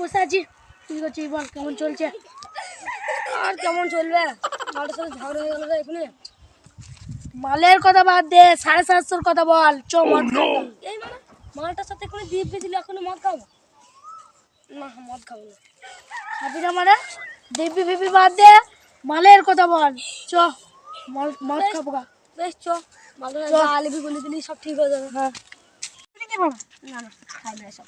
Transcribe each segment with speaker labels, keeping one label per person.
Speaker 1: বসে আছি। কি করছিস বল কেমন চলছে?
Speaker 2: আর কেমন চলবে? মাঠের সাথে ঝগড়া হয়ে গেল এখানে।
Speaker 1: মালের কথা বাদ দে সাড়ে সাতশোর কথা বল। চ মদ খাব
Speaker 2: এই মানে মালটার সাথে কোনো দিব্যি দিলে এখনও মদ খাব? না মদ খাব না।
Speaker 1: খাবি না মানে? দেবি ফেবি বাদ দে মালের কথা বল। চ মদ মদ খাব গা।
Speaker 2: বেশ চ। মালটা
Speaker 1: চ।
Speaker 2: আলিবি গুলি দিলি সব ঠিক হয়ে যাবে।
Speaker 1: হ্যাঁ।
Speaker 2: না না খাই না এসব।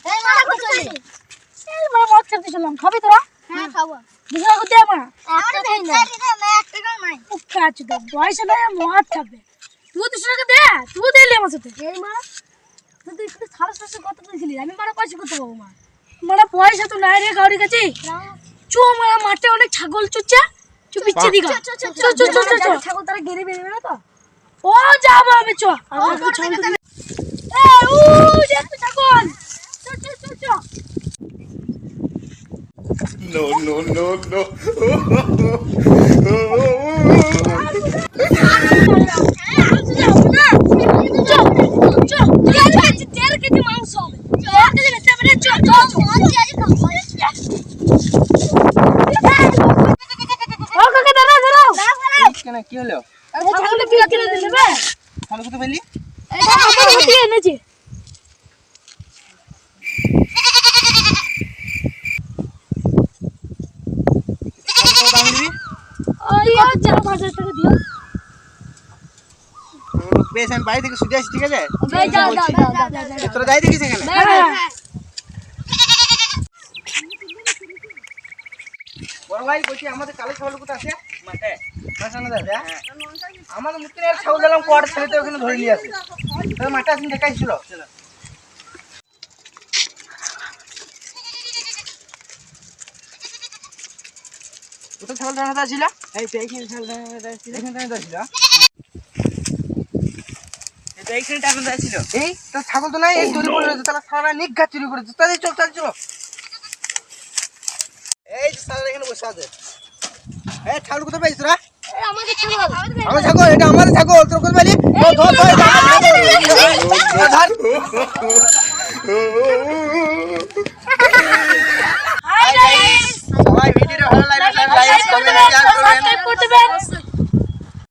Speaker 1: এই মদ খেতে চললাম। খাবি তোরা?
Speaker 2: হ্যাঁ খাব।
Speaker 1: দুশো করতে আমার
Speaker 2: একটা খাই না। একটা খাও নাই।
Speaker 1: উঠে আছে তো বয়স নয় মদ খাবে। তুই দুশো টাকা দে তুই দিলি আমার সাথে।
Speaker 2: এই মা তুই একটু কত আমি মারা করতে মা।
Speaker 1: পয়সা তো নাই রে কাউরি কাছে। চো মারা মাঠে অনেক ছাগল চুচ্ছে চু পিচ্ছে দিঘা চ চ চ চ চ
Speaker 2: ছাগল তারা গেড়ে বেরোবে না তো?
Speaker 1: ও যাব আমি চ। আমি একটু ছাগল এ উ দেখ তো চ চ চ চ।
Speaker 3: No, no, no, no.
Speaker 4: কি হলো?
Speaker 1: ছাগলটা কি কিনে দিলে বে
Speaker 4: তাহলে কোথায় পেলি
Speaker 1: এটা আমার হাতে এনেছি
Speaker 4: কত দাম দিবি
Speaker 1: ওই চার পাঁচ হাজার টাকা দিও।
Speaker 4: বেশ আমি বাড়ি থেকে ছুটে আসি ঠিক আছে?
Speaker 2: ভাই যাও যাও যাও যাও যাও।
Speaker 4: তোরা যাই দেখিস এখানে?
Speaker 1: হ্যাঁ
Speaker 4: বলছি আমাদের কালো ছাগল কোথায় আছে? মাঠে। আমাদের মুখে ছাগল দিলাম কোয়ার ছেলে তো ওখানে ধরে নিয়ে আসে। মাঠে আসেন দেখাইছিল কোথায় ছাগল দাঁড়াতে ছিল এই তো এইখানে ছাগল ছিল এই তো ছাগল নাই এই চুরি করে তাহলে সারা নিঘাত চুরি করেছে। তাহলে চল চল চল। এই সারা বসে আছে। এই ছাগল কোথায়
Speaker 2: আমাকে ছাগল
Speaker 4: আমার ছাগল এটা ছাগল তোর কোথায় আমার ছাগল। ধর। সবাই ভিডিওটা ভালো লাগলে লাইক কমেন্ট শেয়ার করবেন।